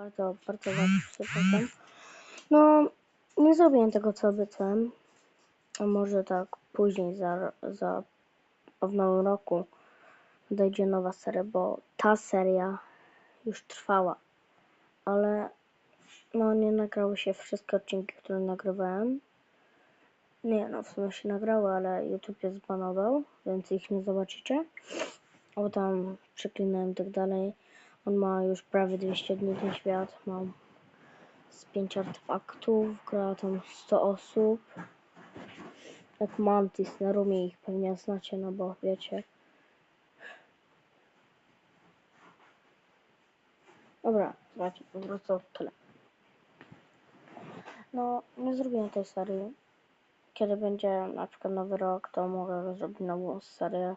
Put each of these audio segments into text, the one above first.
Bardzo, bardzo was przepraszam. No, nie zrobiłem tego, co obiecałem. A może tak później, za, za w nowym roku dojdzie nowa seria, bo ta seria już trwała. Ale no nie nagrały się wszystkie odcinki, które nagrywałem. Nie, no w sumie się nagrały, ale YouTube je zbanował, więc ich nie zobaczycie. O tam przeklinałem i tak dalej. On ma już prawie 200 dni ten świat. Mam z 5 artefaktów, gra tam 100 osób. Jak Mantis na rumie ich pewnie znacie, no bo wiecie. Dobra, słuchajcie, po prostu tyle. No, nie zrobiłem tej serii. Kiedy będzie na przykład nowy rok, to mogę zrobić nową serię.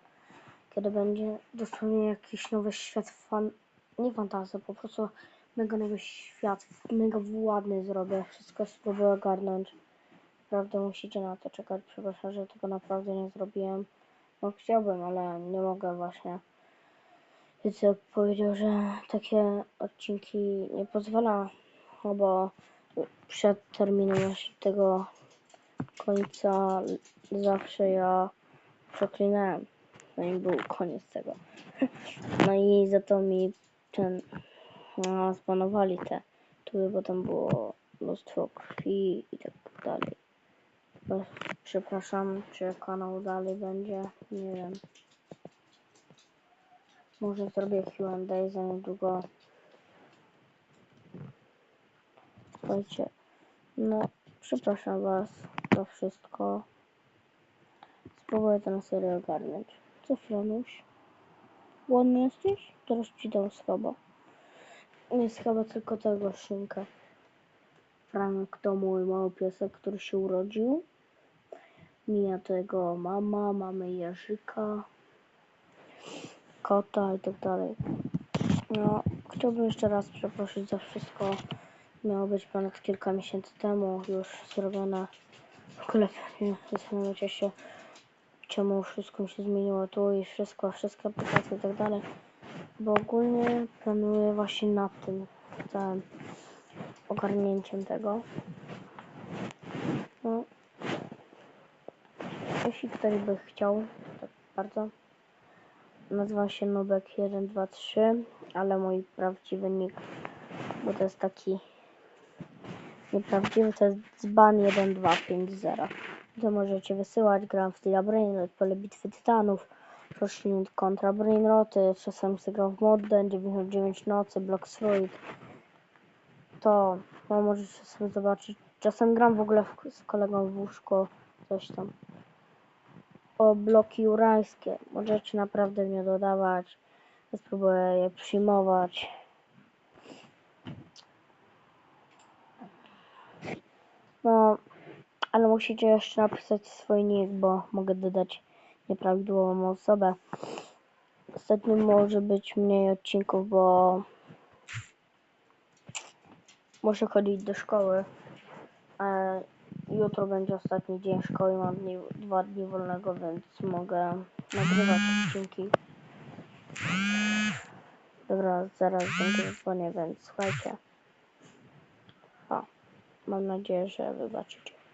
Kiedy będzie dosłownie jakiś nowy świat fan... nie fantazja, po prostu mega nowy świat, mega ładny zrobię. Wszystko spróbuję ogarnąć. Naprawdę musicie na to czekać. Przepraszam, że tego naprawdę nie zrobiłem. No chciałbym, ale nie mogę właśnie. Więc powiedział, że takie odcinki nie pozwala, bo przed terminem tego końca zawsze ja przeklinałem. No i był koniec tego. No i za to mi ten no, zbanowali te tuby, bo tam było mnóstwo krwi i tak dalej. Przepraszam, czy kanał dalej będzie, nie wiem. Może zrobię Q&A za niedługo. Słuchajcie, no przepraszam was za wszystko. Spróbuję to na serio ogarnąć. Co Franuś? Ładny jesteś? Teraz ci dam schaba. Nie schaba, tylko tego szynkę. Franek to mój mały piesek, który się urodził. Mija tego mama, mamy Jerzyka, kota i tak dalej. No, chciałbym jeszcze raz przeprosić za wszystko. Miało być ponad kilka miesięcy temu już zrobione. W ogóle zastanawiacie się, czemu wszystko mi się zmieniło tu i wszystko, wszystkie aplikacje i tak dalej. Bo ogólnie planuję właśnie nad tym całym ogarnięciem tego. No. Jeśli ktoś by chciał, to bardzo. Nazywam się Nubek123, ale mój prawdziwy nick, bo to jest taki nieprawdziwy, to jest dzban1250. To możecie wysyłać, gram w Stila Brainrot, pole bitwy tytanów, roślin kontra Brainroty, czasem sobie gram w Modden, 99 nocy, Block Fruit. To no, możecie sobie zobaczyć. Czasem gram w ogóle w, z kolegą w łóżko, coś tam. O bloki urańskie. Możecie naprawdę mnie dodawać. Ja spróbuję je przyjmować. No, ale musicie jeszcze napisać swój nick, bo mogę dodać nieprawidłową osobę. Ostatnio może być mniej odcinków, bo muszę chodzić do szkoły. Jutro będzie ostatni dzień szkoły, mam dni, dwa dni wolnego, więc mogę nagrywać odcinki. Dobra, zaraz będzie dzwonię, więc słuchajcie. O, mam nadzieję, że wybaczycie.